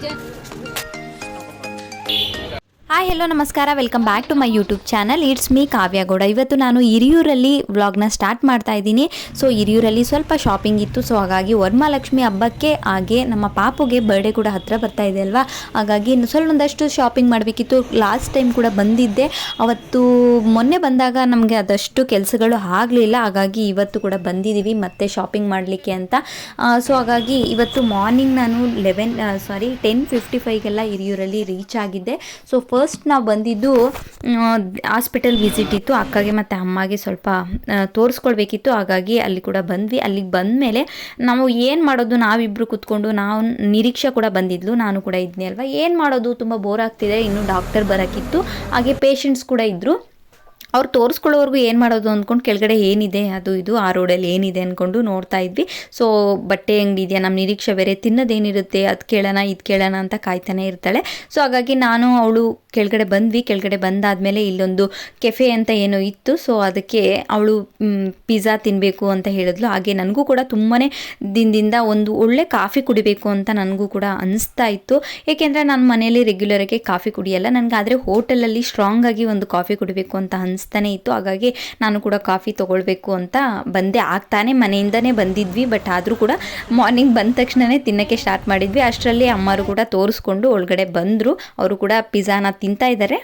Chết! Hello ನಮಸ್ಕಾರ, welcome back to my YouTube channel. It's me Kavya Gowda ಇವತ್ತು ನಾನು ಹಿರಿಯೂರಲ್ಲಿ ವ್ಲಾಗ್ನ ಸ್ಟಾರ್ಟ್ ಮಾಡ್ತಾ ಇದ್ದೀನಿ. ಸೊ, ಹಿರಿಯೂರಲ್ಲಿ ಸ್ವಲ್ಪ ಶಾಪಿಂಗ್ ಇತ್ತು. ಸೊ, ಹಾಗಾಗಿ ವರಮಹಾಲಕ್ಷ್ಮಿ ಹಬ್ಬಕ್ಕೆ ಹಾಗೆ ನಮ್ಮ ಪಾಪುಗೆ ಬರ್ಡೇ ಕೂಡ ಹತ್ತಿರ ಬರ್ತಾ ಇದೆ ಅಲ್ವಾ? ಹಾಗಾಗಿ ಇನ್ನು ಸ್ವಲ್ಪ ಒಂದಷ್ಟು ಶಾಪಿಂಗ್ ಮಾಡಬೇಕಿತ್ತು. ಲಾಸ್ಟ್ ಟೈಮ್ ಕೂಡ ಬಂದಿದ್ದೆ. ಅವತ್ತು ಮೊನ್ನೆ ಬಂದಾಗ ನಮಗೆ ಅದಷ್ಟು ಕೆಲಸಗಳು ಆಗಲಿಲ್ಲ. ಹಾಗಾಗಿ ಇವತ್ತು ಕೂಡ ಬಂದಿದ್ದೀವಿ ಮತ್ತೆ ಶಾಪಿಂಗ್ ಮಾಡಲಿಕ್ಕೆ ಅಂತ. ಸೊ, ಹಾಗಾಗಿ ಇವತ್ತು ಮಾರ್ನಿಂಗ್ ನಾನು ಲೆವೆನ್ ಸಾರಿ ಟೆನ್ ಫಿಫ್ಟಿ ಫೈವ್ಗೆಲ್ಲ ಹಿರಿಯೂರಲ್ಲಿ ರೀಚ್ ಆಗಿದ್ದೆ. ಸೊ ಫಸ್ಟ್ ನಾವು ಬಂದಿದ್ದು ಹಾಸ್ಪಿಟಲ್ ವಿಸಿಟ್ ಇತ್ತು. ಅಕ್ಕಗೆ ಮತ್ತು ಅಮ್ಮಗೆ ಸ್ವಲ್ಪ ತೋರಿಸ್ಕೊಳ್ಬೇಕಿತ್ತು. ಹಾಗಾಗಿ ಅಲ್ಲಿ ಕೂಡ ಬಂದ್ವಿ. ಅಲ್ಲಿಗೆ ಬಂದ ಮೇಲೆ ನಾವು ಏನು ಮಾಡೋದು ನಾವಿಬ್ಬರು ಕೂತ್ಕೊಂಡು ನಾವು ನಿರೀಕ್ಷೆ ಕೂಡ ಬಂದಿದ್ಲು. ನಾನು ಕೂಡ ಇದ್ನೇ ಅಲ್ವಾ. ಏನು ಮಾಡೋದು, ತುಂಬ ಬೋರ್ ಆಗ್ತಿದೆ. ಇನ್ನು ಡಾಕ್ಟರ್ ಬರೋಕ್ಕಿತ್ತು ಹಾಗೆ ಪೇಷಂಟ್ಸ್ ಕೂಡ ಇದ್ದರು ಅವ್ರು ತೋರಿಸ್ಕೊಳ್ಳೋವರೆಗೂ ಏನು ಮಾಡೋದು ಅಂದ್ಕೊಂಡು ಕೆಳಗಡೆ ಏನಿದೆ, ಅದು ಇದು, ಆ ರೋಡಲ್ಲಿ ಏನಿದೆ ಅಂದ್ಕೊಂಡು ನೋಡ್ತಾ ಇದ್ವಿ. ಸೊ ಬಟ್ಟೆ ಅಂಗಡಿ ಇದೆಯಾ ನಮ್ಮ ನಿರೀಕ್ಷೆ ಬೇರೆ, ತಿನ್ನೋದೇನಿರುತ್ತೆ, ಅದು ಕೇಳೋಣ, ಇದು ಕೇಳೋಣ ಅಂತ ಕಾಯ್ತಾನೆ ಇರ್ತಾಳೆ. ಸೊ ಹಾಗಾಗಿ ನಾನು ಅವಳು ಕೆಳಗಡೆ ಬಂದ್ವಿ. ಕೆಳಗಡೆ ಬಂದಾದಮೇಲೆ ಇಲ್ಲೊಂದು ಕೆಫೆ ಅಂತ ಏನೋ ಇತ್ತು. ಸೊ ಅದಕ್ಕೆ ಅವಳು ಪಿಜ್ಜಾ ತಿನ್ನಬೇಕು ಅಂತ ಹೇಳಿದ್ಲು. ಹಾಗೆ ನನಗೂ ಕೂಡ ತುಂಬಾ ದಿನದಿಂದ ಒಂದು ಒಳ್ಳೆ ಕಾಫಿ ಕುಡಿಬೇಕು ಅಂತ ನನಗೂ ಕೂಡ ಅನಿಸ್ತಾ ಇತ್ತು. ಏಕೆಂದರೆ ನಾನು ಮನೆಯಲ್ಲಿ ರೆಗ್ಯುಲರಾಗಿ ಕಾಫಿ ಕುಡಿಯಲ್ಲ. ನನಗೆ ಆದರೆ ಹೋಟೆಲಲ್ಲಿ ಸ್ಟ್ರಾಂಗಾಗಿ ಒಂದು ಕಾಫಿ ಕುಡಿಬೇಕು ಅಂತ ಅನಿಸ್ತಾನೆ ಇತ್ತು. ಹಾಗಾಗಿ ನಾನು ಕೂಡ ಕಾಫಿ ತೊಗೊಳ್ಬೇಕು ಅಂತ ಬಂದೆ. ಆಗ್ತಾನೆ ಮನೆಯಿಂದನೇ ಬಂದಿದ್ವಿ, ಬಟ್ ಆದರೂ ಕೂಡ ಮಾರ್ನಿಂಗ್ ಬಂದ ತಕ್ಷಣವೇ ತಿನ್ನೋಕ್ಕೆ ಸ್ಟಾರ್ಟ್ ಮಾಡಿದ್ವಿ. ಅಷ್ಟರಲ್ಲಿ ಅಮ್ಮರು ಕೂಡ ತೋರಿಸ್ಕೊಂಡು ಒಳಗಡೆ ಬಂದರು. ಅವರು ಕೂಡ ಪಿಜ್ಜಾನ ತಿಂತಾ ಇದ್ದಾರೆ.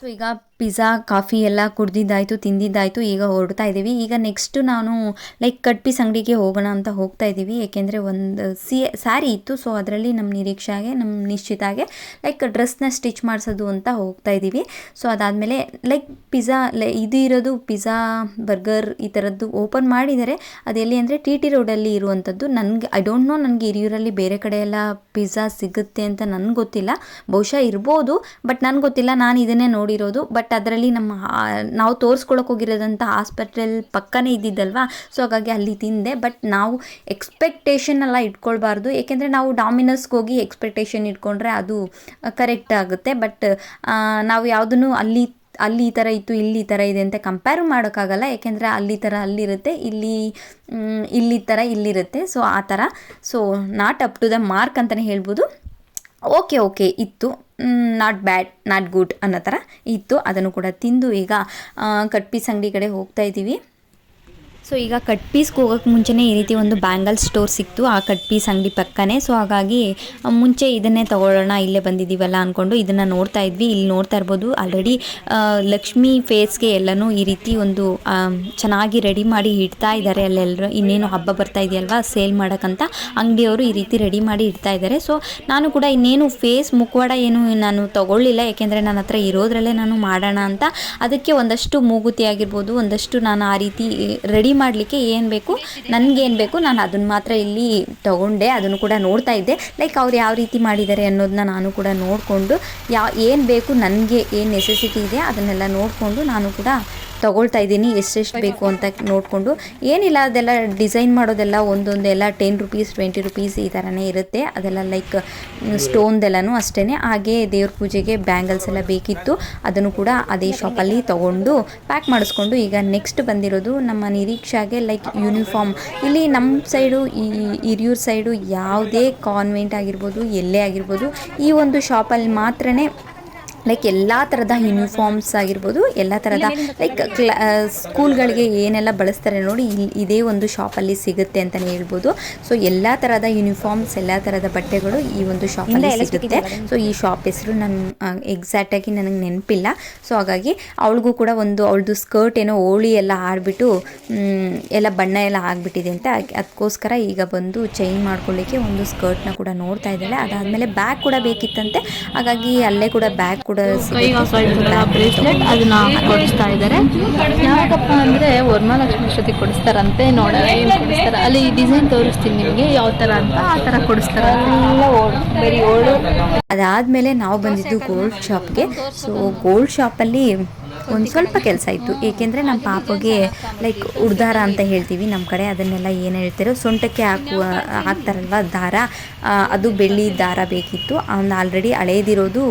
ಸೊ ಈಗ ಪಿಜ್ಜಾ, ಕಾಫಿ ಎಲ್ಲ ಕುಡ್ದಿದ್ದಾಯಿತು, ತಿಂದಿದ್ದಾಯಿತು, ಈಗ ಹೊರಡ್ತಾ ಇದ್ದೀವಿ ಈಗ ನೆಕ್ಸ್ಟು ನಾನು ಲೈಕ್ ಕಟ್ ಪೀಸ್ ಅಂಗಡಿಗೆ ಹೋಗೋಣ ಅಂತ ಹೋಗ್ತಾ ಇದ್ದೀವಿ ಏಕೆಂದರೆ ಒಂದು ಸಿ ಸ್ಯಾರಿ ಇತ್ತು. ಸೊ ಅದರಲ್ಲಿ ನಮ್ಮ ನಿರೀಕ್ಷೆಗೆ ನಮ್ಮ ನಿಶ್ಚಿತಾಗೆ ಲೈಕ್ ಡ್ರೆಸ್ನ ಸ್ಟಿಚ್ ಮಾಡಿಸೋದು ಅಂತ ಹೋಗ್ತಾ ಇದ್ದೀವಿ ಸೊ ಅದಾದಮೇಲೆ ಲೈಕ್ ಪಿಝಾ ಇದು ಇರೋದು ಪಿಝಾ ಬರ್ಗರ್ ಈ ಥರದ್ದು ಓಪನ್ ಮಾಡಿದರೆ ಅದೆಲ್ಲಿ ಅಂದರೆ ಟಿ ಟಿ ರೋಡಲ್ಲಿ ಇರುವಂಥದ್ದು. ನನಗೆ ಐ ಡೋಂಟ್ ನೋ ನನಗೆ ಹಿರಿಯೂರಲ್ಲಿ ಬೇರೆ ಕಡೆ ಎಲ್ಲ ಪಿಜ್ಜಾ ಸಿಗುತ್ತೆ ಅಂತ ನನಗೆ ಗೊತ್ತಿಲ್ಲ. ಬಹುಶಃ ಇರ್ಬೋದು ಬಟ್ ನನಗೆ ಗೊತ್ತಿಲ್ಲ. ನಾನು ಇದನ್ನೇ ನೋಡಿರೋದು. ಬಟ್ ಅದರಲ್ಲಿ ನಮ್ಮ ನಾವು ತೋರಿಸ್ಕೊಳಕ್ಕೆ ಹೋಗಿರೋದಂಥ ಹಾಸ್ಪಿಟಲ್ ಪಕ್ಕನೇ ಇದ್ದಿದ್ದಲ್ವಾ? ಸೊ ಹಾಗಾಗಿ ಅಲ್ಲಿ ತಿಂದೆ. ಬಟ್ ನಾವು ಎಕ್ಸ್ಪೆಕ್ಟೇಷನ್ ಎಲ್ಲ ಇಟ್ಕೊಳ್ಬಾರ್ದು. ಏಕೆಂದರೆ ನಾವು ಡಾಮಿನೋಸ್ಗೆ ಹೋಗಿ ಎಕ್ಸ್ಪೆಕ್ಟೇಷನ್ ಇಟ್ಕೊಂಡ್ರೆ ಅದು ಕರೆಕ್ಟ್ ಆಗುತ್ತೆ. ಬಟ್ ನಾವು ಯಾವುದನ್ನು ಅಲ್ಲಿ ಅಲ್ಲಿ ಈ ಥರ ಇತ್ತು, ಇಲ್ಲಿ ಈ ಥರ ಇದೆ ಅಂತ ಕಂಪೇರ್ ಮಾಡೋಕ್ಕಾಗಲ್ಲ. ಏಕೆಂದರೆ ಅಲ್ಲಿ ಥರ ಅಲ್ಲಿರುತ್ತೆ, ಇಲ್ಲಿ ಇಲ್ಲಿ ಥರ ಇಲ್ಲಿರುತ್ತೆ. ಸೊ ಆ ಥರ. So not up to the mark ಅಂತಲೇ ಹೇಳ್ಬೋದು. ಓಕೆ ಓಕೆ ಇತ್ತು. ನಾಟ್ ಬ್ಯಾಡ್ ನಾಟ್ ಗುಡ್ ಅನ್ನೋ ಥರ ಇತ್ತು. ಅದನ್ನು ಕೂಡ ತಿಂದು ಈಗ ಕಟ್ ಪೀಸ್ ಅಂಗಡಿ ಕಡೆ ಹೋಗ್ತಾ ಇದ್ದೀವಿ ಸೊ ಈಗ ಕಟ್ ಪೀಸ್ಗೆ ಹೋಗೋಕ್ಕೆ ಮುಂಚೆನೇ ಈ ರೀತಿ ಒಂದು ಬ್ಯಾಂಗಲ್ ಸ್ಟೋರ್ ಸಿಕ್ತು. ಆ ಕಟ್ ಪೀಸ್ ಅಂಗಡಿ ಪಕ್ಕನೇ. ಸೊ ಹಾಗಾಗಿ ಮುಂಚೆ ಇದನ್ನೇ ತಗೊಳ್ಳೋಣ, ಇಲ್ಲೇ ಬಂದಿದ್ದೀವಲ್ಲ ಅಂದ್ಕೊಂಡು ಇದನ್ನು ನೋಡ್ತಾ ಇದ್ವಿ. ಇಲ್ಲಿ ನೋಡ್ತಾ ಇರ್ಬೋದು ಆಲ್ರೆಡಿ ಲಕ್ಷ್ಮಿ ಫೇಸ್ಗೆ ಎಲ್ಲನೂ ಈ ರೀತಿ ಒಂದು ಚೆನ್ನಾಗಿ ರೆಡಿ ಮಾಡಿ ಇಡ್ತಾ ಇದ್ದಾರೆ. ಅಲ್ಲೆಲ್ಲರೂ ಇನ್ನೇನು ಹಬ್ಬ ಬರ್ತಾ ಇದೆಯಲ್ವಾ ಸೇಲ್ ಮಾಡೋಕ್ಕಂತ ಅಂಗಡಿಯವರು ಈ ರೀತಿ ರೆಡಿ ಮಾಡಿ ಇಡ್ತಾ ಇದ್ದಾರೆ. ಸೊ ನಾನು ಕೂಡ ಇನ್ನೇನು ಫೇಸ್ ಮುಖವಾಡ ಏನು ನಾನು ತೊಗೊಳ್ಳಿಲ್ಲ. ಯಾಕೆಂದರೆ ನನ್ನ ಹತ್ರ ಇರೋದ್ರಲ್ಲೇ ನಾನು ಮಾಡೋಣ ಅಂತ. ಅದಕ್ಕೆ ಒಂದಷ್ಟು ಮೂಗುತಿ ಆಗಿರ್ಬೋದು, ಒಂದಷ್ಟು ನಾನು ಆ ರೀತಿ ರೆಡಿ ಮಾಡಲಿಕ್ಕೆ ಏನು ಬೇಕು? ನನಗೇನು ಬೇಕು? ನಾನು ಅದನ್ನು ಮಾತ್ರ ಇಲ್ಲಿ ತಗೊಂಡೆ, ಅದನ್ನು ಕೂಡ ನೋಡ್ತಾ ಇದ್ದೆ. ಲೈಕ್ ಅವ್ರು ಯಾವ ರೀತಿ ಮಾಡಿದ್ದಾರೆ ಅನ್ನೋದನ್ನ ನಾನು ಕೂಡ ನೋಡಿಕೊಂಡು, ಯಾ, ಏನು ಬೇಕು? ನನಗೆ ಏನು ನೆಸೆಸಿಟಿ ಇದೆ ಅದನ್ನೆಲ್ಲ ನೋಡಿಕೊಂಡು ನಾನು ಕೂಡ ತಗೊಳ್ತಾ ಇದ್ದೀನಿ ಎಷ್ಟೆಷ್ಟು ಬೇಕು ಅಂತ ನೋಡಿಕೊಂಡು. ಏನಿಲ್ಲ, ಅದೆಲ್ಲ ಡಿಸೈನ್ ಮಾಡೋದೆಲ್ಲ ಒಂದೊಂದೆಲ್ಲ ಟೆನ್ ರುಪೀಸ್, ಟ್ವೆಂಟಿ ರುಪೀಸ್ ಈ ಥರನೇ ಇರುತ್ತೆ. ಅದೆಲ್ಲ ಲೈಕ್ ಸ್ಟೋನ್ದೆಲ್ಲನೂ ಅಷ್ಟೇ ಹಾಗೆ ದೇವ್ರ ಪೂಜೆಗೆ ಬ್ಯಾಂಗಲ್ಸ್ ಎಲ್ಲ ಬೇಕಿತ್ತು. ಅದನ್ನು ಕೂಡ ಅದೇ ಶಾಪಲ್ಲಿ ತೊಗೊಂಡು ಪ್ಯಾಕ್ ಮಾಡಿಸ್ಕೊಂಡು ಈಗ ನೆಕ್ಸ್ಟ್ ಬಂದಿರೋದು ನಮ್ಮ ನಿರೀಕ್ಷೆಗೆ ಲೈಕ್ ಯೂನಿಫಾರ್ಮ್. ಇಲ್ಲಿ ನಮ್ಮ ಸೈಡು, ಈ ಹಿರಿಯೂರು ಸೈಡು ಯಾವುದೇ ಕಾನ್ವೆಂಟ್ ಆಗಿರ್ಬೋದು, ಎಲ್ಲೇ ಆಗಿರ್ಬೋದು, ಈ ಒಂದು ಶಾಪಲ್ಲಿ ಮಾತ್ರನೇ ಲೈಕ್ ಎಲ್ಲ ಥರದ ಯೂನಿಫಾರ್ಮ್ಸ್ ಆಗಿರ್ಬೋದು ಎಲ್ಲ ಥರದ ಲೈಕ್ ಕ್ಲಾ ಸ್ಕೂಲ್ಗಳಿಗೆ ಏನೆಲ್ಲ ಬಳಸ್ತಾರೆ ನೋಡಿ ಇಲ್ಲಿ ಇದೇ ಒಂದು ಶಾಪಲ್ಲಿ ಸಿಗುತ್ತೆ ಅಂತಲೇ ಹೇಳ್ಬೋದು. ಸೊ ಎಲ್ಲ ಥರದ ಯೂನಿಫಾರ್ಮ್ಸ್ ಎಲ್ಲ ಥರದ ಬಟ್ಟೆಗಳು ಈ ಒಂದು ಶಾಪಲ್ಲಿ ಸಿಗುತ್ತೆ. ಸೊ ಈ ಶಾಪ್ ಹೆಸರು ನನ್ನ ಎಕ್ಸಾಕ್ಟಾಗಿ ನನಗೆ ನೆನಪಿಲ್ಲ. ಸೊ ಹಾಗಾಗಿ ಅವಳಿಗೂ ಕೂಡ ಒಂದು ಅವಳದು ಸ್ಕರ್ಟ್ ಏನೋ ಹೋಳಿ ಎಲ್ಲ ಆಡ್ಬಿಟ್ಟು ಎಲ್ಲ ಬಣ್ಣ ಎಲ್ಲ ಆಗಿಬಿಟ್ಟಿದೆ ಅಂತ ಅದಕ್ಕೋಸ್ಕರ ಈಗ ಬಂದು ಚೇಂಜ್ ಮಾಡ್ಕೊಳ್ಳಿಕ್ಕೆ ಒಂದು ಸ್ಕರ್ಟ್ನ ಕೂಡ ನೋಡ್ತಾ ಇದ್ದಾಳೆ. ಅದಾದಮೇಲೆ ಬ್ಯಾಗ್ ಕೂಡ ಬೇಕಿತ್ತಂತೆ. ಹಾಗಾಗಿ ಅಲ್ಲೇ ಕೂಡ ಬ್ಯಾಗ್ ಕೂಡ ಬ್ರೇಸ್ಲೆಟ್ ಅದನ್ನ ಕೊಡಿಸ್ತಾ ಇದ್ದಾರೆ. ಯಾಕಪ್ಪ ಅಂದ್ರೆ ವರ್ಮಾಲಕ್ಷ್ಮಿ ಶ್ರುತಿ ಕೊಡಿಸ್ತಾರಂತೆ ನೋಡೋಣ ಏನು ಕೊಡಿಸ್ತಾರೆ. ಅಲ್ಲಿ ಡಿಸೈನ್ ತೋರಿಸ್ತೀನಿ ನಿಮಗೆ ಯಾವ ತರ ಅಂತ ಆ ತರ ಕೊಡಿಸ್ತಾರೆ. ಅದಾದ್ಮೇಲೆ ನಾವು ಬಂದಿದ್ದು ಗೋಲ್ಡ್ ಶಾಪ್ಗೆ ಸೊ ಗೋಲ್ಡ್ ಶಾಪಲ್ಲಿ ಒಂದು ಸ್ವಲ್ಪ ಕೆಲಸ ಇತ್ತು. ಏಕೆಂದರೆ ನಮ್ಮ ಪಾಪಗೆ ಲೈಕ್ ಉಡ್ದಾರ ಅಂತ ಹೇಳ್ತೀವಿ ನಮ್ಮ ಕಡೆ. ಅದನ್ನೆಲ್ಲ ಏನು ಹೇಳ್ತಾರೋ, ಸೊಂಟಕ್ಕೆ ಹಾಕುವ, ಹಾಕ್ತಾರಲ್ವ ದಾರ. ಅದು ಬೆಳ್ಳಿ ದಾರ ಬೇಕಿತ್ತು. ಅವ್ನು ಆಲ್ರೆಡಿ ಹಳೇದಿರೋದು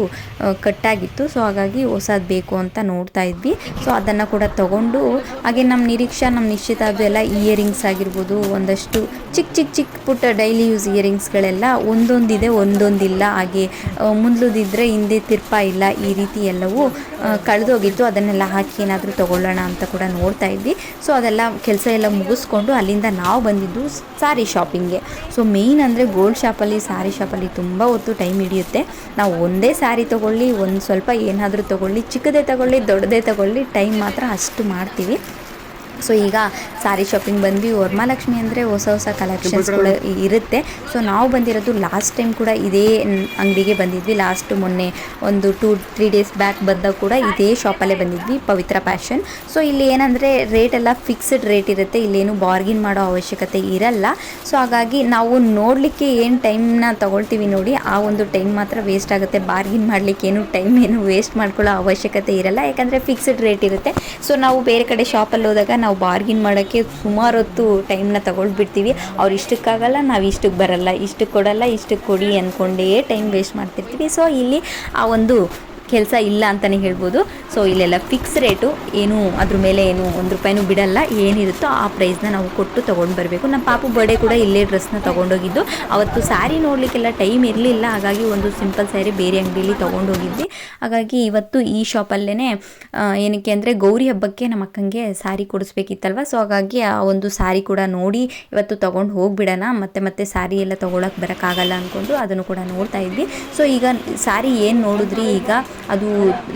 ಕಟ್ಟಾಗಿತ್ತು. ಸೊ ಹಾಗಾಗಿ ಹೊಸದು ಬೇಕು ಅಂತ ನೋಡ್ತಾ ಇದ್ವಿ. ಸೊ ಅದನ್ನು ಕೂಡ ತಗೊಂಡು, ಹಾಗೆ ನಮ್ಮ ನಿರೀಕ್ಷಾ ನಮ್ಮ ನಿಶ್ಚಿತ ಎಲ್ಲ ಇಯರಿಂಗ್ಸ್ ಆಗಿರ್ಬೋದು, ಒಂದಷ್ಟು ಚಿಕ್ಕ ಚಿಕ್ಕ ಚಿಕ್ಕ ಪುಟ್ಟ ಡೈಲಿ ಯೂಸ್ ಇಯರಿಂಗ್ಸ್ಗಳೆಲ್ಲ ಒಂದೊಂದಿದೆ, ಒಂದೊಂದಿಲ್ಲ. ಹಾಗೆ ಮುಂದಿದ್ರೆ ಹಿಂದೆ ತಿರ್ಪ ಇಲ್ಲ, ಈ ರೀತಿ ಎಲ್ಲವೂ ಕಳೆದೋಗಿತ್ತು. ಅದನ್ನೆಲ್ಲ ಹಾಕಿ ಏನಾದರೂ ತಗೊಳ್ಳೋಣ ಅಂತ ಕೂಡ ನೋಡ್ತಾ ಇದ್ವಿ. ಸೊ ಅದೆಲ್ಲ ಕೆಲಸ ಎಲ್ಲ ಮುಗಿಸ್ಕೊಂಡು ಅಲ್ಲಿಂದ ನಾವು ಬಂದಿದ್ದು ಸಾರಿ ಶಾಪಿಂಗ್ಗೆ ಸೊ ಮೇಯ್ನ್ ಅಂದರೆ ಗೋಲ್ಡ್ ಶಾಪಲ್ಲಿ ಸಾರಿ ಶಾಪಲ್ಲಿ ತುಂಬ ಹೊತ್ತು ಟೈಮ್ ಹಿಡಿಯುತ್ತೆ. ನಾವು ಒಂದೇ ಸ್ಯಾರಿ ತೊಗೊಳ್ಳಿ, ಒಂದು ಸ್ವಲ್ಪ ಏನಾದರೂ ತೊಗೊಳ್ಳಿ, ಚಿಕ್ಕದೇ ತಗೊಳ್ಳಿ, ದೊಡ್ಡದೇ ತಗೊಳ್ಳಿ ಟೈಮ್ ಮಾತ್ರ ಅಷ್ಟು ಮಾಡ್ತೀವಿ. ಸೊ ಈಗ ಸಾರಿ ಶಾಪಿಂಗ್ ಬಂದ್ವಿ. ವರ್ಮಾಲಕ್ಷ್ಮಿ ಅಂದರೆ ಹೊಸ ಹೊಸ ಕಲೆಕ್ಷನ್ಸ್ಗಳು ಇರುತ್ತೆ. ಸೊ ನಾವು ಬಂದಿರೋದು ಲಾಸ್ಟ್ ಟೈಮ್ ಕೂಡ ಇದೇ ಅಂಗಡಿಗೆ ಬಂದಿದ್ವಿ. ಲಾಸ್ಟ್ ಮೊನ್ನೆ ಒಂದು ಟೂ ತ್ರೀ ಡೇಸ್ ಬ್ಯಾಕ್ ಬಂದಾಗ ಕೂಡ ಇದೇ ಶಾಪಲ್ಲೇ ಬಂದಿದ್ವಿ ಪವಿತ್ರ ಪ್ಯಾಷನ್ ಸೊ ಇಲ್ಲಿ ಏನಂದರೆ ರೇಟ್ ಎಲ್ಲ ಫಿಕ್ಸ್ಡ್ ರೇಟ್ ಇರುತ್ತೆ. ಇಲ್ಲೇನು ಬಾರ್ಗಿನ್ ಮಾಡೋ ಅವಶ್ಯಕತೆ ಇರಲ್ಲ. ಸೊ ಹಾಗಾಗಿ ನಾವು ನೋಡಲಿಕ್ಕೆ ಏನು ಟೈಮ್ನ ತೊಗೊಳ್ತೀವಿ ನೋಡಿ ಆ ಒಂದು ಟೈಮ್ ಮಾತ್ರ ವೇಸ್ಟ್ ಆಗುತ್ತೆ. ಬಾರ್ಗಿನ್ ಮಾಡಲಿಕ್ಕೆ ಏನು ಟೈಮ್ ಏನು ವೇಸ್ಟ್ ಮಾಡ್ಕೊಳ್ಳೋ ಅವಶ್ಯಕತೆ ಇರಲ್ಲ. ಯಾಕಂದರೆ ಫಿಕ್ಸ್ಡ್ ರೇಟ್ ಇರುತ್ತೆ. ಸೊ ನಾವು ಬೇರೆ ಕಡೆ ಶಾಪಲ್ಲಿ ಹೋದಾಗ ನಾವು ಬಾರ್ಗಿನ್ ಮಾಡೋಕ್ಕೆ ಸುಮಾರು ಹೊತ್ತು ಟೈಮ್ನ ತಗೊಳ್ಬಿಡ್ತೀವಿ. ಅವ್ರು ಇಷ್ಟಕ್ಕಾಗಲ್ಲ, ನಾವು ಇಷ್ಟಕ್ಕೆ ಬರಲ್ಲ. ಇಷ್ಟಕ್ಕೆ ಕೊಡಲ್ಲ ಇಷ್ಟಕ್ಕೆ ಕೊಡಿ ಅಂದ್ಕೊಂಡೇ ಟೈಮ್ ವೇಸ್ಟ್ ಮಾಡ್ತಿರ್ತೀವಿ. ಸೊ ಇಲ್ಲಿ ಆ ಒಂದು ಕೆಲಸ ಇಲ್ಲ ಅಂತಲೇ ಹೇಳ್ಬೋದು. ಸೊ ಇಲ್ಲೆಲ್ಲ ಫಿಕ್ಸ್ ರೇಟು ಏನು ಅದ್ರ ಮೇಲೆ ಏನು ಒಂದು ರೂಪಾಯಿನೂ ಬಿಡಲ್ಲ. ಏನಿರುತ್ತೋ ಆ ಪ್ರೈಸ್ನ ನಾವು ಕೊಟ್ಟು ತೊಗೊಂಡು ಬರಬೇಕು. ನಮ್ಮ ಪಾಪು ಬರ್ಡೇ ಕೂಡ ಇಲ್ಲೇ ಡ್ರೆಸ್ನ ತೊಗೊಂಡೋಗಿದ್ದು. ಅವತ್ತು ಸ್ಯಾರಿ ನೋಡಲಿಕ್ಕೆಲ್ಲ ಟೈಮ್ ಇರಲಿಲ್ಲ. ಹಾಗಾಗಿ ಒಂದು ಸಿಂಪಲ್ ಸ್ಯಾರಿ ಬೇರೆ ಅಂಗಡಿಯಲ್ಲಿ ತೊಗೊಂಡೋಗಿದ್ವಿ ಹಾಗಾಗಿ ಇವತ್ತು ಈ ಶಾಪಲ್ಲೇ ಏನಕ್ಕೆ ಅಂದರೆ ಗೌರಿ ಹಬ್ಬಕ್ಕೆ ನಮ್ಮ ಅಕ್ಕಂಗೆ ಸ್ಯಾರಿ ಕೊಡಿಸ್ಬೇಕಿತ್ತಲ್ವ? ಸೊ ಹಾಗಾಗಿ ಆ ಒಂದು ಸ್ಯಾರಿ ಕೂಡ ನೋಡಿ ಇವತ್ತು ತೊಗೊಂಡು ಹೋಗಿಬಿಡೋಣ. ಮತ್ತೆ ಮತ್ತೆ ಸ್ಯಾರಿ ಎಲ್ಲ ತೊಗೊಳಕ್ಕೆ ಬರೋಕ್ಕಾಗಲ್ಲ ಅಂದ್ಕೊಂಡು ಅದನ್ನು ಕೂಡ ನೋಡ್ತಾ ಇದ್ವಿ ಸೊ ಈಗ ಸ್ಯಾರಿ ಏನು ನೋಡಿದ್ರಿ ಈಗ? ಅದು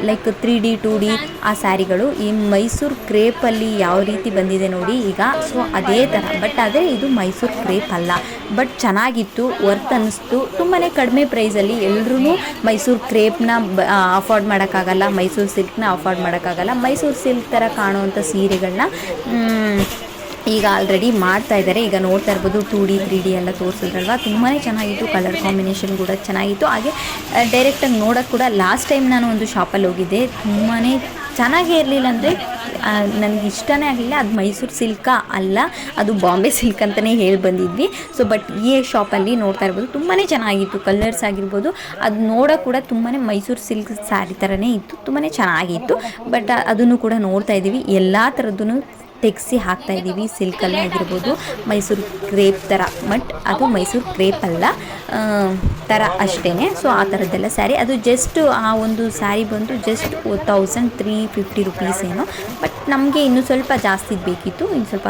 like three D two D ಆ ಸ್ಯಾರಿಗಳು ಈ ಮೈಸೂರು ಕ್ರೇಪಲ್ಲಿ ಯಾವ ರೀತಿ ಬಂದಿದೆ ನೋಡಿ ಈಗ. ಸೊ ಅದೇ ಥರ ಬಟ್ ಆದರೆ ಇದು ಮೈಸೂರು ಕ್ರೇಪ್ ಅಲ್ಲ. ಬಟ್ ಚೆನ್ನಾಗಿತ್ತು ವರ್ತ್ ಅನ್ನಿಸ್ತು. ತುಂಬಾ ಕಡಿಮೆ ಪ್ರೈಸಲ್ಲಿ ಎಲ್ಲರೂ ಮೈಸೂರು ಕ್ರೇಪ್ನ ಅಫೋರ್ಡ್ ಮಾಡೋಕ್ಕಾಗಲ್ಲ. ಮೈಸೂರು ಸಿಲ್ಕ್ನ ಅಫೋರ್ಡ್ ಮಾಡೋಕ್ಕಾಗಲ್ಲ. ಮೈಸೂರು ಸಿಲ್ಕ್ ಥರ ಕಾಣುವಂಥ ಸೀರೆಗಳನ್ನ ಈಗ ಆಲ್ರೆಡಿ ಮಾಡ್ತಾ ಇದ್ದಾರೆ. ಈಗ ನೋಡ್ತಾ ಇರ್ಬೋದು ಟೂ ಡಿ ತ್ರೀ ಡಿ ಎಲ್ಲ ತೋರಿಸಿದ್ರಲ್ವ? ತುಂಬಾ ಚೆನ್ನಾಗಿತ್ತು ಕಲರ್ ಕಾಂಬಿನೇಷನ್ ಕೂಡ ಚೆನ್ನಾಗಿತ್ತು. ಹಾಗೆ ಡೈರೆಕ್ಟಾಗಿ ನೋಡೋಕೆ ಕೂಡ ಲಾಸ್ಟ್ ಟೈಮ್ ನಾನು ಒಂದು ಶಾಪಲ್ಲಿ ಹೋಗಿದ್ದೆ. ತುಂಬಾ ಚೆನ್ನಾಗೇ ಇರಲಿಲ್ಲ ಅಂದರೆ ನನಗೆ ಇಷ್ಟನೇ ಆಗಲಿಲ್ಲ. ಅದು ಮೈಸೂರು ಸಿಲ್ಕ ಅಲ್ಲ, ಅದು ಬಾಂಬೆ ಸಿಲ್ಕ್ ಅಂತಲೇ ಹೇಳಿ ಬಂದಿದ್ವಿ. ಸೊ ಬಟ್ ಈ ಶಾಪಲ್ಲಿ ನೋಡ್ತಾ ಇರ್ಬೋದು ತುಂಬಾ ಚೆನ್ನಾಗಿತ್ತು. ಕಲರ್ಸ್ ಆಗಿರ್ಬೋದು, ಅದು ನೋಡೋಕೆ ಕೂಡ ತುಂಬಾ ಮೈಸೂರು ಸಿಲ್ಕ್ ಸ್ಯಾರಿ ಥರನೇ ಇತ್ತು. ತುಂಬಾ ಚೆನ್ನಾಗಿತ್ತು. ಬಟ್ ಅದನ್ನು ಕೂಡ ನೋಡ್ತಾ ಇದ್ದೀವಿ. ಎಲ್ಲ ಥರದ್ದು ತೆಗೆಸಿ ಹಾಕ್ತಾ ಇದ್ದೀವಿ. ಸಿಲ್ಕಲ್ಲಿ ಆಗಿರ್ಬೋದು. ಮೈಸೂರು ಕ್ರೇಪ್ ಥರ ಬಟ್ ಅದು ಮೈಸೂರು ಕ್ರೇಪ್ ಅಲ್ಲ ಥರ ಅಷ್ಟೇ ಸೊ ಆ ಥರದ್ದೆಲ್ಲ ಸ್ಯಾರಿ ಅದು ಜಸ್ಟ್ ಆ ಒಂದು ಸ್ಯಾರಿ ಬಂದು just thousand three fifty rupees ಏನೋ. ಬಟ್ ನಮಗೆ ಇನ್ನೂ ಸ್ವಲ್ಪ ಜಾಸ್ತಿ ಬೇಕಿತ್ತು. ಇನ್ನು ಸ್ವಲ್ಪ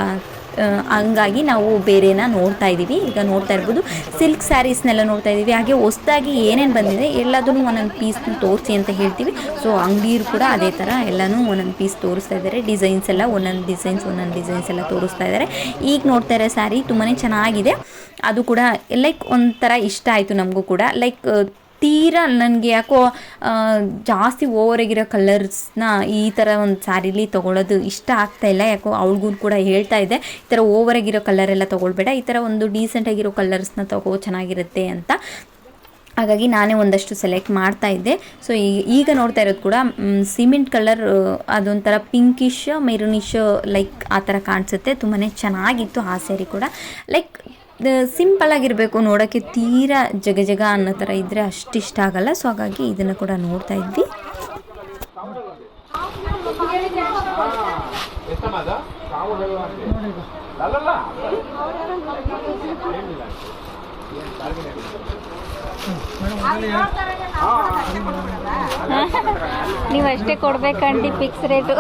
ಹಂಗಾಗಿ ನಾವು ಬೇರೆನ ನೋಡ್ತಾ ಇದ್ದೀವಿ. ಈಗ ನೋಡ್ತಾ ಇರ್ಬೋದು ಸಿಲ್ಕ್ ಸ್ಯಾರೀಸ್ನೆಲ್ಲ ನೋಡ್ತಾ ಇದ್ದೀವಿ. ಹಾಗೆ ಹೊಸ್ದಾಗಿ ಏನೇನು ಬಂದಿದೆ, ಎಲ್ಲದನ್ನು ಒಂದೊಂದು ಪೀಸ್ನ ತೋರಿಸಿ ಅಂತ ಹೇಳ್ತೀವಿ. ಸೊ ಅಂಗಡಿಯರು ಕೂಡ ಅದೇ ಥರ ಎಲ್ಲನೂ ಒಂದೊಂದು ಪೀಸ್ ತೋರಿಸ್ತಾ ಇದ್ದಾರೆ. ಡಿಸೈನ್ಸ್ ಎಲ್ಲ ಒಂದೊಂದು ಡಿಸೈನ್ಸ್ ಒಂದೊಂದು ಡಿಸೈನ್ಸ್ ಎಲ್ಲ ತೋರಿಸ್ತಾ ಇದ್ದಾರೆ. ಈಗ ನೋಡ್ತಾ ಇರೋ ಸ್ಯಾರಿ ತುಂಬಾ ಚೆನ್ನಾಗಿದೆ. ಅದು ಕೂಡ ಲೈಕ್ ಒಂಥರ ಇಷ್ಟ ಆಯಿತು ನಮಗೂ ಕೂಡ. ಲೈಕ್ ತೀರಾ ನನಗೆ ಯಾಕೋ ಓವರ್ ಜಾಸ್ತಿ ಓವರಾಗಿರೋ ಕಲರ್ಸ್ನ ಈ ಥರ ಒಂದು ಸ್ಯಾರಿಲಿ ತೊಗೊಳೋದು ಇಷ್ಟ ಆಗ್ತಾ ಇಲ್ಲ. ಯಾಕೋ ಅವಳಿಗೂ ಕೂಡ ಹೇಳ್ತಾ ಇದೆ, ಈ ಥರ ಓವರಾಗಿರೋ ಕಲರ್ ಎಲ್ಲ ತೊಗೊಳ್ಬೇಡ, ಈ ಥರ ಒಂದು ಡೀಸೆಂಟಾಗಿರೋ ಕಲರ್ಸ್ನ ತಗೋ, ಚೆನ್ನಾಗಿರುತ್ತೆ ಅಂತ. ಹಾಗಾಗಿ ನಾನೇ ಒಂದಷ್ಟು ಸೆಲೆಕ್ಟ್ ಮಾಡ್ತಾ ಇದ್ದೆ. ಸೊ ಈಗ ನೋಡ್ತಾ ಇರೋದು ಕೂಡ ಸಿಮೆಂಟ್ ಕಲರ್, ಅದೊಂಥರ ಪಿಂಕಿಶ್, ಮೆರೂನಿಶ್, ಲೈಕ್ ಆ ಥರ ಕಾಣಿಸುತ್ತೆ. ತುಂಬಾ ಚೆನ್ನಾಗಿತ್ತು ಆ ಸ್ಯಾರಿ ಕೂಡ. ಲೈಕ್ ಸಿಂಪಲ್ ಆಗಿರಬೇಕು ನೋಡೋಕ್ಕೆ ತೀರಾ ಜಗ ಜಗ ಅನ್ನೋ ಥರ ಇದ್ದರೆ ಅಷ್ಟಿಷ್ಟ ಆಗಲ್ಲ. ಸೊ ಹಾಗಾಗಿ ಇದನ್ನು ಕೂಡ ನೋಡ್ತಾ ಇದ್ವಿ. ನೀವು ಅಷ್ಟೇ ಕೊಡ್ಬೇಕಂಡಿ ಫಿಕ್ಸ್ ರೇಟು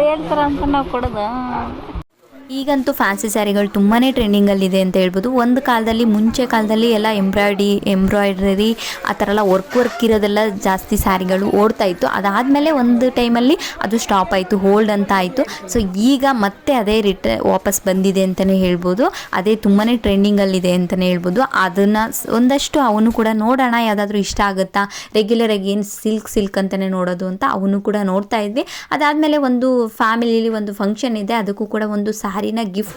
ರೇಟ್ ಹೇಳ್ತಾರ ಅಂತ ನಾವು ಕೊಡೋದು? ಈಗಂತೂ ಫ್ಯಾನ್ಸಿ ಸ್ಯಾರಿಗಳು ತುಂಬಾ ಟ್ರೆಂಡಿಂಗಲ್ಲಿದೆ ಅಂತ ಹೇಳ್ಬೋದು. ಒಂದು ಕಾಲದಲ್ಲಿ, ಮುಂಚೆ ಕಾಲದಲ್ಲಿ ಎಲ್ಲ ಎಂಬ್ರಾಯ್ಡಿ ಎಂಬ್ರಾಯ್ಡ್ರರಿ ಆ ಥರ ಎಲ್ಲ ವರ್ಕ್ ವರ್ಕ್ ಇರೋದೆಲ್ಲ ಜಾಸ್ತಿ ಸ್ಯಾರಿಗಳು ಓಡ್ತಾ ಇತ್ತು. ಅದಾದಮೇಲೆ ಒಂದು ಟೈಮಲ್ಲಿ ಅದು ಸ್ಟಾಪ್ ಆಯಿತು ಹೋಲ್ಡ್ ಅಂತ ಆಯಿತು. ಸೊ ಈಗ ಮತ್ತೆ ಅದೇ ರಿಟ ವಾಪಸ್ ಬಂದಿದೆ ಅಂತಲೇ ಹೇಳ್ಬೋದು. ಅದೇ ತುಂಬಾ ಟ್ರೆಂಡಿಂಗಲ್ಲಿದೆ ಅಂತಲೇ ಹೇಳ್ಬೋದು. ಅದನ್ನು ಒಂದಷ್ಟು ಅವನು ಕೂಡ ನೋಡೋಣ, ಯಾವುದಾದ್ರೂ ಇಷ್ಟ ಆಗುತ್ತಾ? ರೆಗ್ಯುಲರಾಗಿ ಏನು ಸಿಲ್ಕ್ ಸಿಲ್ಕ್ ಅಂತಲೇ ನೋಡೋದು ಅಂತ ಅವನು ಕೂಡ ನೋಡ್ತಾ ಇದ್ವಿ. ಅದಾದಮೇಲೆ ಒಂದು ಫ್ಯಾಮಿಲಿಲಿ ಒಂದು ಫಂಕ್ಷನ್ ಇದೆ, ಅದಕ್ಕೂ ಕೂಡ ಒಂದು ಸ್ಯಾರಿನ ಗಿಫ್ಟ್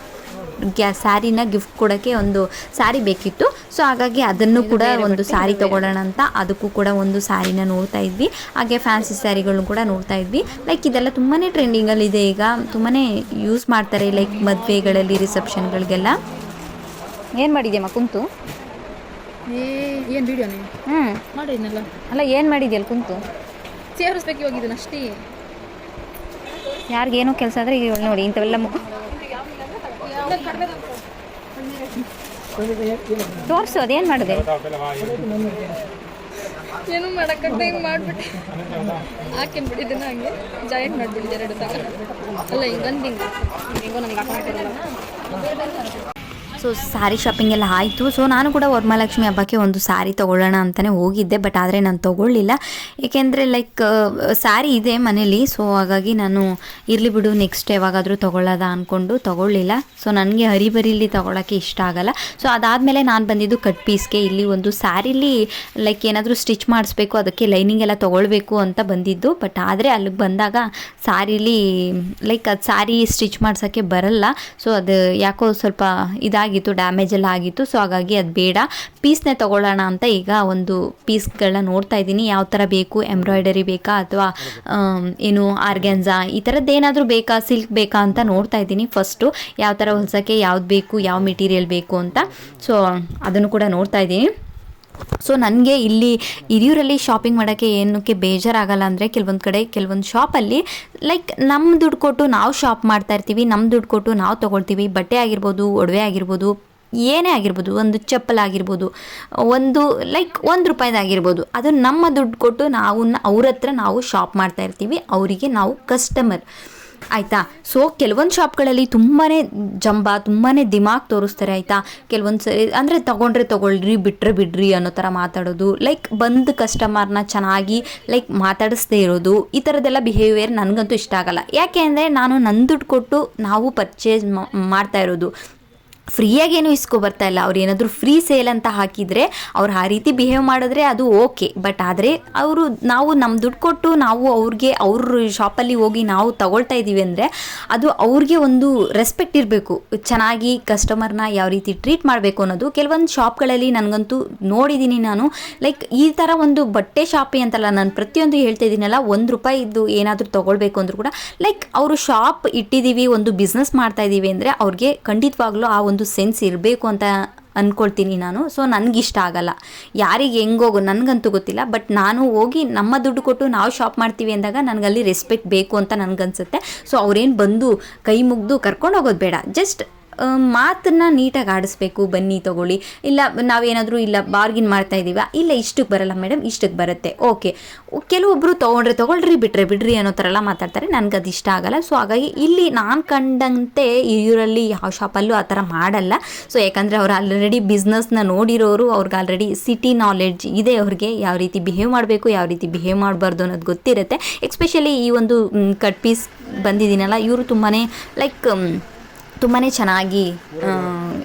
ಗ್ಯಾ ಸ್ಯಾರಿನ ಗಿಫ್ಟ್ ಕೊಡೋಕ್ಕೆ ಒಂದು ಸ್ಯಾರಿ ಬೇಕಿತ್ತು. ಸೊ ಹಾಗಾಗಿ ಅದನ್ನು ಕೂಡ ಒಂದು ಸ್ಯಾರಿ ತೊಗೊಳ್ಳೋಣ ಅಂತ ಅದಕ್ಕೂ ಕೂಡ ಒಂದು ಸ್ಯಾರಿನ ನೋಡ್ತಾ ಇದ್ವಿ. ಹಾಗೆ ಫ್ಯಾನ್ಸಿ ಸ್ಯಾರಿಗಳನ್ನು ಕೂಡ ನೋಡ್ತಾ ಇದ್ವಿ. ಲೈಕ್ ಇದೆಲ್ಲ ತುಂಬಾ ಟ್ರೆಂಡಿಂಗಲ್ಲಿದೆ ಈಗ. ತುಂಬಾ ಯೂಸ್ ಮಾಡ್ತಾರೆ ಲೈಕ್ ಮದುವೆಗಳಲ್ಲಿ ರಿಸೆಪ್ಷನ್ಗಳಿಗೆಲ್ಲ. ಏನು ಮಾಡಿದ್ಯಮ್ಮ ಕುಂತು? ಏನು ವಿಡಿಯೋ ಹ್ಞೂ ಮಾಡಿದ್ನಲ್ಲ ಅಲ್ಲ ಏನು ಮಾಡಿದ್ಯಲ್ಲ ಕುಂತು? ಸೇರಿಸ್ಬೇಕು ಇವಾಗ ಇದನ್ನ ಅಷ್ಟೇ ಯಾರಿಗೇನೋ ಕೆಲಸ ಆದರೆ ಈಗ ನೋಡಿ ಇಂಥವೆಲ್ಲ ತೋರಿಸು, ಅದೇನು ಮಾಡಿದೆ? ಏನು ಮಾಡೋಕ್ಕಾಗ್ದೆ ಮಾಡಿಬಿಟ್ಟೆ. ಹಾಕಿ ಬಿಟ್ಟಿದ್ದನ್ನ ಹಂಗೆ ಜಾಯಿಂಟ್ ಮಾಡಿಬಿಟ್ಟಿದ್ದೆ ಎರಡು ತಗ ಅಲ್ಲ ಹಿಂಗಂದು ಹಿಂಗೆ. ಹಿಂಗೋ ನನಗೆ ಹಾಕೊಂಡು ಬರಲ್ಲ ಸೊ ಸ್ಯಾರಿ ಶಾಪಿಂಗ್ ಎಲ್ಲ ಆಯಿತು. ಸೊ ನಾನು ಕೂಡ ವರಮಹಾಲಕ್ಷ್ಮಿ ಹಬ್ಬಕ್ಕೆ ಒಂದು ಸ್ಯಾರಿ ತೊಗೊಳ್ಳೋಣ ಅಂತಲೇ ಹೋಗಿದ್ದೆ ಬಟ್ ಆದರೆ ನಾನು ತೊಗೊಳ್ಳಿಲ್ಲ. ಏಕೆಂದರೆ ಲೈಕ್ ಸ್ಯಾರಿ ಇದೆ ಮನೇಲಿ. ಸೊ ಹಾಗಾಗಿ ನಾನು ಇರಲಿ ಬಿಡು ನೆಕ್ಸ್ಟ್ ಯಾವಾಗಾದರೂ ತೊಗೊಳ್ಳೋದ ಅಂದ್ಕೊಂಡು ತೊಗೊಳ್ಳಿಲ್ಲ. ಸೊ ನನಗೆ ಹರಿಬರಿಲಿ ತೊಗೊಳಕ್ಕೆ ಇಷ್ಟ ಆಗಲ್ಲ. ಸೊ ಅದಾದಮೇಲೆ ನಾನು ಬಂದಿದ್ದು ಕಟ್ ಪೀಸ್ಗೆ ಇಲ್ಲಿ ಒಂದು ಸ್ಯಾರಿಲಿ ಲೈಕ್ ಏನಾದರೂ ಸ್ಟಿಚ್ ಮಾಡಿಸ್ಬೇಕು, ಅದಕ್ಕೆ ಲೈನಿಂಗ್ ಎಲ್ಲ ತೊಗೊಳ್ಬೇಕು ಅಂತ ಬಂದಿದ್ದು. ಬಟ್ ಆದರೆ ಅಲ್ಲಿಗೆ ಬಂದಾಗ ಸ್ಯಾರಿಲಿ ಲೈಕ್ ಅದು ಸ್ಯಾರಿ ಸ್ಟಿಚ್ ಮಾಡ್ಸೋಕ್ಕೆ ಬರಲ್ಲ. ಸೊ ಅದು ಯಾಕೋ ಸ್ವಲ್ಪ ಇದಾಗಿತ್ತು ಡ್ಯಾಮೇಜ್ ಎಲ್ಲ ಆಗಿತ್ತು. ಸೊ ಹಾಗಾಗಿ ಅದು ಬೇಡ. ಪೀಸ್ನೇ ತೊಗೊಳ್ಳೋಣ ಅಂತ ಈಗ ಒಂದು ಪೀಸ್ಗಳನ್ನ ನೋಡ್ತಾ ಇದ್ದೀನಿ. ಯಾವ ಥರ ಬೇಕು? ಎಂಬ್ರಾಯ್ಡರಿ ಬೇಕಾ ಅಥವಾ ಏನು ಆರ್ಗ್ಯಾನ್ಸಾ ಈ ಥರದ್ದು ಏನಾದರೂ ಬೇಕಾ? ಸಿಲ್ಕ್ ಬೇಕಾ ಅಂತ ನೋಡ್ತಾ ಇದ್ದೀನಿ ಫಸ್ಟು ಯಾವ ಥರ ಹೊಲ್ಸೋಕ್ಕೆ, ಯಾವ್ದು ಬೇಕು, ಯಾವ ಮೆಟೀರಿಯಲ್ ಬೇಕು ಅಂತ. ಸೊ ಅದನ್ನು ಕೂಡ ನೋಡ್ತಾ ಇದ್ದೀನಿ. ಸೊ ನನಗೆ ಇಲ್ಲಿ ಹಿರಿಯೂರಲ್ಲಿ ಶಾಪಿಂಗ್ ಮಾಡೋಕ್ಕೆ ಏನಕ್ಕೆ ಬೇಜಾರಾಗಲ್ಲ ಅಂದರೆ ಕೆಲವೊಂದು ಕಡೆ ಕೆಲವೊಂದು ಶಾಪಲ್ಲಿ ಲೈಕ್ ನಮ್ಮ ದುಡ್ಡು ಕೊಟ್ಟು ನಾವು ಶಾಪ್ ಮಾಡ್ತಾ ಇರ್ತೀವಿ ನಮ್ಮ ದುಡ್ಡು ಕೊಟ್ಟು ನಾವು ತೊಗೊಳ್ತೀವಿ, ಬಟ್ಟೆ ಆಗಿರ್ಬೋದು, ಒಡವೆ ಆಗಿರ್ಬೋದು, ಏನೇ ಆಗಿರ್ಬೋದು, ಒಂದು ಚಪ್ಪಲ್ ಆಗಿರ್ಬೋದು, ಒಂದು ಲೈಕ್ ಒಂದು ರೂಪಾಯಿದಾಗಿರ್ಬೋದು ಅದು ನಮ್ಮ ದುಡ್ಡು ಕೊಟ್ಟು ನಾವು ಅವ್ರ ಹತ್ರ ನಾವು ಶಾಪ್ ಮಾಡ್ತಾ ಇರ್ತೀವಿ, ಅವರಿಗೆ ನಾವು ಕಸ್ಟಮರ್ ಆಯಿತಾ? ಸೊ ಕೆಲವೊಂದು ಶಾಪ್ಗಳಲ್ಲಿ ತುಂಬಾ ಜಂಬ ತುಂಬಾ ದಿಮಾಗ್ ತೋರಿಸ್ತಾರೆ, ಆಯಿತಾ? ಕೆಲವೊಂದು ಸರಿ, ಅಂದರೆ ತೊಗೊಂಡ್ರೆ ತೊಗೊಳ್ರಿ ಬಿಟ್ಟರೆ ಬಿಡ್ರಿ ಅನ್ನೋ ಥರ ಮಾತಾಡೋದು. ಲೈಕ್ ಬಂದ ಕಸ್ಟಮರ್ನ ಚೆನ್ನಾಗಿ ಲೈಕ್ ಮಾತಾಡಿಸ್ದೇ ಇರೋದು, ಈ ಥರದ್ದೆಲ್ಲ ಬಿಹೇವಿಯರ್ ನನಗಂತೂ ಇಷ್ಟ ಆಗಲ್ಲ. ಯಾಕೆ ಅಂದರೆ, ನಾನು ನನ್ನ ದುಡ್ಡು ಕೊಟ್ಟು ನಾವು ಪರ್ಚೇಸ್ ಮಾಡ್ತಾ ಇರೋದು. ಫ್ರೀಯಾಗಿ ಏನು ಇಸ್ಕೊ ಬರ್ತಾ ಇಲ್ಲ. ಅವ್ರು ಏನಾದರೂ ಫ್ರೀ ಸೇಲ್ ಅಂತ ಹಾಕಿದರೆ ಅವ್ರು ಆ ರೀತಿ ಬಿಹೇವ್ ಮಾಡಿದ್ರೆ ಅದು ಓಕೆ ಬಟ್ ಆದರೆ ಅವರು ನಾವು ನಮ್ಮ ದುಡ್ಡು ಕೊಟ್ಟು ನಾವು ಅವ್ರಿಗೆ ಅವ್ರ ಶಾಪಲ್ಲಿ ಹೋಗಿ ನಾವು ತಗೊಳ್ತಾ ಇದ್ದೀವಿ ಅಂದರೆ ಅದು ಅವ್ರಿಗೆ ಒಂದು ರೆಸ್ಪೆಕ್ಟ್ ಇರಬೇಕು. ಚೆನ್ನಾಗಿ ಕಸ್ಟಮರ್ನ ಯಾವ ರೀತಿ ಟ್ರೀಟ್ ಮಾಡಬೇಕು ಅನ್ನೋದು. ಕೆಲವೊಂದು ಶಾಪ್ಗಳಲ್ಲಿ ನನಗಂತೂ ನೋಡಿದ್ದೀನಿ ನಾನು. ಲೈಕ್ ಈ ಥರ ಒಂದು ಬಟ್ಟೆ ಶಾಪಿ ಅಂತಲ್ಲ ನಾನು ಪ್ರತಿಯೊಂದು ಹೇಳ್ತಾ ಇದ್ದೀನಲ್ಲ, ಒಂದು ರೂಪಾಯಿದ್ದು ಏನಾದರೂ ತೊಗೊಳ್ಬೇಕು ಅಂದರೂ ಕೂಡ ಲೈಕ್ ಅವರು ಶಾಪ್ ಇಟ್ಟಿದ್ದೀವಿ, ಒಂದು ಬಿಸ್ನೆಸ್ ಮಾಡ್ತಾ ಇದ್ದೀವಿ ಅಂದರೆ ಅವ್ರಿಗೆ ಖಂಡಿತವಾಗ್ಲೂ ಆ ಒಂದು ಸೆನ್ಸ್ ಇರಬೇಕು ಅಂತ ಅಂದ್ಕೊಳ್ತೀನಿ ನಾನು. ಸೊ ನನಗಿಷ್ಟ ಆಗಲ್ಲ. ಯಾರಿಗೆ ಹೆಂಗೋಗು ನನಗಂತೂ ಗೊತ್ತಿಲ್ಲ. ಬಟ್ ನಾನು ಹೋಗಿ ನಮ್ಮ ದುಡ್ಡು ಕೊಟ್ಟು ನಾವು ಶಾಪ್ ಮಾಡ್ತೀವಿ ಅಂದಾಗ ನನಗಲ್ಲಿ ರೆಸ್ಪೆಕ್ಟ್ ಬೇಕು ಅಂತ ನನಗನ್ಸುತ್ತೆ. ಸೊ ಅವ್ರೇನು ಬಂದು ಕೈ ಮುಗಿದು ಕರ್ಕೊಂಡು ಹೋಗೋದು ಬೇಡ. ಜಸ್ಟ್ ಮಾತನ್ನ ನೀಟಾಗಿ ಆಡಿಸ್ಬೇಕು. ಬನ್ನಿ ತಗೊಳ್ಳಿ. ಇಲ್ಲ, ನಾವೇನಾದರೂ ಇಲ್ಲ ಬಾರ್ಗಿನ್ ಮಾಡ್ತಾ ಇದ್ದೀವ ಇಲ್ಲ, ಇಷ್ಟಕ್ಕೆ ಬರಲ್ಲ ಮೇಡಮ್ ಇಷ್ಟಕ್ಕೆ ಬರುತ್ತೆ. ಓಕೆ ಕೆಲವೊಬ್ಬರು ತೊಗೊಂಡ್ರೆ ತೊಗೊಳ್ರಿ, ಬಿಟ್ರೆ ಬಿಡ್ರಿ ಅನ್ನೋ ಥರ ಎಲ್ಲ ಮಾತಾಡ್ತಾರೆ. ನನಗೆ ಅದು ಇಷ್ಟ ಆಗಲ್ಲ. ಸೊ ಹಾಗಾಗಿ ಇಲ್ಲಿ ನಾನು ಕಂಡಂತೆ ಇವರಲ್ಲಿ ಯಾವ ಶಾಪಲ್ಲೂ ಆ ಥರ ಮಾಡಲ್ಲ. ಸೊ ಯಾಕಂದರೆ ಅವ್ರು ಆಲ್ರೆಡಿ ಬಿಸ್ನೆಸ್ನ ನೋಡಿರೋರು, ಅವ್ರಿಗೆ ಆಲ್ರೆಡಿ ಸಿಟಿ ನಾಲೆಡ್ಜ್ ಇದೆ ಅವ್ರಿಗೆ. ಯಾವ ರೀತಿ ಬಿಹೇವ್ ಮಾಡಬೇಕು, ಯಾವ ರೀತಿ ಬಿಹೇವ್ ಮಾಡಬಾರ್ದು ಅನ್ನೋದು ಗೊತ್ತಿರುತ್ತೆ. ಎಕ್ಸ್ಪೆಷಲಿ ಈ ಒಂದು ಕಟ್ ಪೀಸ್ ಬಂದಿದ್ದೀನಲ್ಲ, ಇವರು ತುಂಬಾ ಲೈಕ್ ತುಂಬಾ ಚೆನ್ನಾಗಿ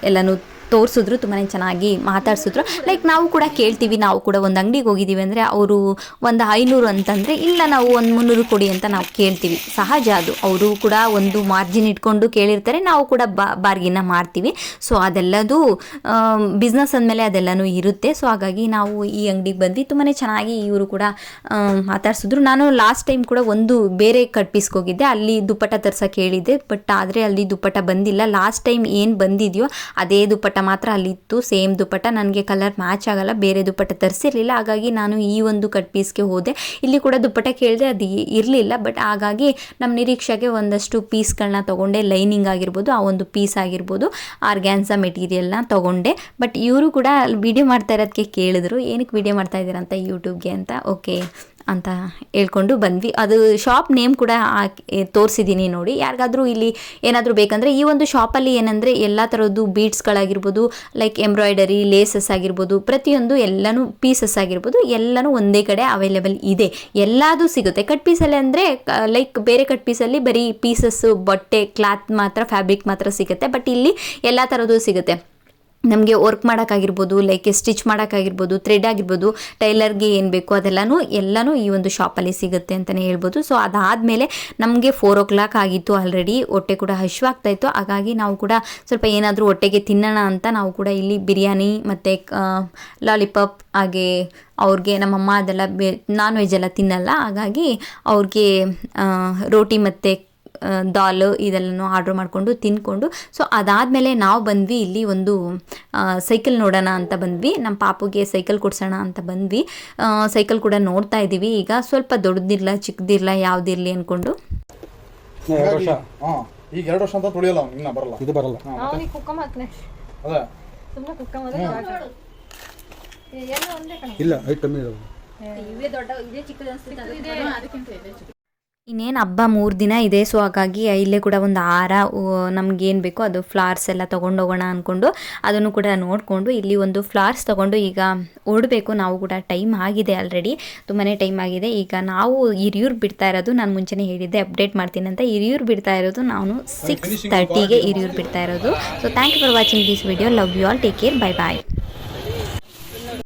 ಎಲ್ಲನೂ ತೋರಿಸಿದ್ರು ತುಂಬಾ ಚೆನ್ನಾಗಿ ಮಾತಾಡ್ಸಿದ್ರು. ಲೈಕ್ ನಾವು ಕೂಡ ಕೇಳ್ತೀವಿ, ನಾವು ಕೂಡ ಒಂದು ಅಂಗಡಿಗೆ ಹೋಗಿದ್ದೀವಿ ಅಂದರೆ ಅವರು ಒಂದು ಐನೂರು ಅಂತಂದರೆ, ಇಲ್ಲ, ನಾವು ಒಂದು ಮುನ್ನೂರು ಕೊಡಿ ಅಂತ ನಾವು ಕೇಳ್ತೀವಿ. ಸಹಜ ಅದು. ಅವರು ಕೂಡ ಒಂದು ಮಾರ್ಜಿನ್ ಇಟ್ಕೊಂಡು ಕೇಳಿರ್ತಾರೆ, ನಾವು ಕೂಡ ಬಾರ್ಗಿನ ಮಾಡ್ತೀವಿ. ಸೊ ಅದೆಲ್ಲದು ಬಿಸ್ನೆಸ್ ಅಂದಮೇಲೆ ಅದೆಲ್ಲನೂ ಇರುತ್ತೆ. ಸೊ ಹಾಗಾಗಿ ನಾವು ಈ ಅಂಗಡಿಗೆ ಬಂದ್ವಿ ತುಂಬಾ ಚೆನ್ನಾಗಿ ಇವರು ಕೂಡ ಮಾತಾಡಿಸಿದ್ರು. ನಾನು ಲಾಸ್ಟ್ ಟೈಮ್ ಕೂಡ ಒಂದು ಬೇರೆ ಕಟ್ ಹೋಗಿದ್ದೆ. ಅಲ್ಲಿ ದುಪ್ಪಟ ತರ್ಸೋಕೆ ಹೇಳಿದ್ದೆ. ಬಟ್ ಆದರೆ ಅಲ್ಲಿ ದುಪ್ಪಟ ಬಂದಿಲ್ಲ. ಲಾಸ್ಟ್ ಟೈಮ್ ಏನು ಬಂದಿದೆಯೋ, ಅದೇ ದುಪ್ಪಟ ಮಾತ್ರ ಅಲ್ಲಿತ್ತು. ಸೇಮ್ ದುಪ್ಪಟ್ಟ. ನನಗೆ ಕಲರ್ ಮ್ಯಾಚ್ ಆಗಲ್ಲ. ಬೇರೆ ದುಪ್ಪಟ್ಟ ತರಿಸಿರಲಿಲ್ಲ. ಹಾಗಾಗಿ ನಾನು ಈ ಒಂದು ಕಟ್ ಪೀಸ್ಗೆ ಹೋದೆ. ಇಲ್ಲಿ ಕೂಡ ದುಪ್ಪಟ್ಟ ಕೇಳಿದೆ ಅದು ಇರಲಿಲ್ಲ. ಬಟ್ ಹಾಗಾಗಿ ನಮ್ಮ ನಿರೀಕ್ಷೆಗೆ ಒಂದಷ್ಟು ಪೀಸ್ಗಳನ್ನ ತೊಗೊಂಡೆ. ಲೈನಿಂಗ್ ಆಗಿರ್ಬೋದು, ಆ ಒಂದು ಪೀಸ್ ಆಗಿರ್ಬೋದು ಆರ್ಗ್ಯಾನ್ಸಾ ಮೆಟೀರಿಯಲ್ನ ತೊಗೊಂಡೆ. ಬಟ್ ಇವರು ಕೂಡ ವಿಡಿಯೋ ಮಾಡ್ತಾ ಇರೋದಕ್ಕೆ ಕೇಳಿದ್ರು. ಏನಕ್ಕೆ ವಿಡಿಯೋ ಮಾಡ್ತಾ ಇದ್ದೀರಾ ಯೂಟ್ಯೂಬ್ಗೆ ಅಂತ. ಓಕೆ ಅಂತ ಹೇಳ್ಕೊಂಡು ಬಂದ್ವಿ. ಅದು ಶಾಪ್ ನೇಮ್ ಕೂಡ ತೋರಿಸಿದ್ದೀನಿ ನೋಡಿ. ಯಾರಿಗಾದರೂ ಇಲ್ಲಿ ಏನಾದರೂ ಬೇಕಂದರೆ ಈ ಒಂದು ಶಾಪಲ್ಲಿ ಏನಂದರೆ ಎಲ್ಲ ಥರದ್ದು ಬೀಡ್ಸ್ಗಳಾಗಿರ್ಬೋದು ಲೈಕ್ ಎಂಬ್ರಾಯ್ಡರಿ ಲೇಸಸ್ ಆಗಿರ್ಬೋದು, ಪ್ರತಿಯೊಂದು ಎಲ್ಲನೂ ಪೀಸಸ್ ಆಗಿರ್ಬೋದು, ಎಲ್ಲನೂ ಒಂದೇ ಕಡೆ ಅವೈಲೇಬಲ್ ಇದೆ. ಎಲ್ಲದೂ ಸಿಗುತ್ತೆ. ಕಟ್ ಪೀಸಲ್ಲಿ ಅಂದರೆ ಲೈಕ್ ಬೇರೆ ಕಟ್ ಪೀಸಲ್ಲಿ ಬರೀ ಪೀಸಸ್ಸು ಬಟ್ಟೆ ಕ್ಲಾತ್ ಮಾತ್ರ ಫ್ಯಾಬ್ರಿಕ್ ಮಾತ್ರ ಸಿಗುತ್ತೆ. ಬಟ್ ಇಲ್ಲಿ ಎಲ್ಲ ಥರದ್ದು ಸಿಗುತ್ತೆ. ನಮಗೆ ವರ್ಕ್ ಮಾಡೋಕ್ಕಾಗಿರ್ಬೋದು ಲೈಕ್ ಸ್ಟಿಚ್ ಮಾಡೋಕ್ಕಾಗಿರ್ಬೋದು ಥ್ರೆಡ್ ಆಗಿರ್ಬೋದು, ಟೈಲರ್ಗೆ ಏನು ಬೇಕು ಅದೆಲ್ಲನೂ, ಎಲ್ಲನೂ ಈ ಒಂದು ಶಾಪಲ್ಲಿ ಸಿಗುತ್ತೆ ಅಂತಲೇ ಹೇಳ್ಬೋದು. ಸೊ ಅದಾದಮೇಲೆ ನಮಗೆ ಫೋರ್ ಓ ಕ್ಲಾಕ್ ಆಗಿತ್ತು ಆಲ್ರೆಡಿ ಹೊಟ್ಟೆ ಕೂಡ ಹಶ್ವಾಗ್ತಾ ಇತ್ತು. ಹಾಗಾಗಿ ನಾವು ಕೂಡ ಸ್ವಲ್ಪ ಏನಾದರೂ ಹೊಟ್ಟೆಗೆ ತಿನ್ನೋಣ ಅಂತ ನಾವು ಕೂಡ ಇಲ್ಲಿ ಬಿರಿಯಾನಿ ಮತ್ತು ಲಾಲಿಪಾಪ್ ಹಾಗೆ ಅವ್ರಿಗೆ ನಮ್ಮಮ್ಮ ಅದೆಲ್ಲ ನಾನ್ ವೆಜ್ ಎಲ್ಲ ತಿನ್ನಲ್ಲ. ಹಾಗಾಗಿ ಅವ್ರಿಗೆ ರೋಟಿ ಮತ್ತು ದಾಲ್ ಇದೆಲ್ಲನೂ ಆರ್ಡ್ರ್ ಮಾಡಿಕೊಂಡು ತಿಂದ್ಕೊಂಡು ಸೊ ಅದಾದಮೇಲೆ ನಾವು ಬಂದ್ವಿ ಇಲ್ಲಿ ಒಂದು ಸೈಕಲ್ ನೋಡೋಣ ಅಂತ ಬಂದ್ವಿ. ನಮ್ಮ ಪಾಪುಗೆ ಸೈಕಲ್ ಕೊಡ್ಸೋಣ ಅಂತ ಬಂದ್ವಿ. ಸೈಕಲ್ ಕೂಡ ನೋಡ್ತಾ ಇದ್ದೀವಿ. ಈಗ ಸ್ವಲ್ಪ ದೊಡ್ಡದಿರಲ್ಲ ಚಿಕ್ಕದಿರಲ್ಲ ಯಾವುದಿರಲಿ ಅಂದ್ಕೊಂಡು ಈಗ ಎರಡು ವರ್ಷ. ಅಂತ ತುಳಿಯಲ್ಲ ಇನ್ನ ಬರಲ್ಲ. ಇದು ಬರಲ್ಲ? ಅದೇ. ಇಲ್ಲ ಹೈಟ್ ಕಮ್ಮಿ ಇರೋದು ಇನ್ನೇನು ಹಬ್ಬ ಮೂರು ದಿನ ಇದೆ ಸೊ ಹಾಗಾಗಿ ಇಲ್ಲೇ ಕೂಡ ಒಂದು ಹಾರ ನಮಗೇನು ಬೇಕೋ ಅದು ಫ್ಲವರ್ಸ್ ಎಲ್ಲ ತೊಗೊಂಡೋಗೋಣ ಅಂದ್ಕೊಂಡು ಅದನ್ನು ಕೂಡ ನೋಡಿಕೊಂಡು ಇಲ್ಲಿ ಒಂದು ಫ್ಲವರ್ಸ್ ತೊಗೊಂಡು ಈಗ ಓಡಬೇಕು. ನಾವು ಕೂಡ ಟೈಮ್ ಆಗಿದೆ ಆಲ್ರೆಡಿ ತುಂಬಾ ಟೈಮ್ ಆಗಿದೆ. ಈಗ ನಾವು ಹಿರಿಯೂರು ಬಿಡ್ತಾ ಇರೋದು ನಾನು ಮುಂಚೆನೇ ಹೇಳಿದ್ದೆ ಅಪ್ಡೇಟ್ ಮಾಡ್ತೀನಿ ಅಂತ. ಹಿರಿಯೂರು ಬಿಡ್ತಾ ಇರೋದು ನಾನು ಸಿಕ್ಸ್ ತರ್ಟಿಗೆ ಹಿರಿಯೂರು ಬಿಡ್ತಾ ಇರೋದು. So thank you for watching this video love you all take care bye bye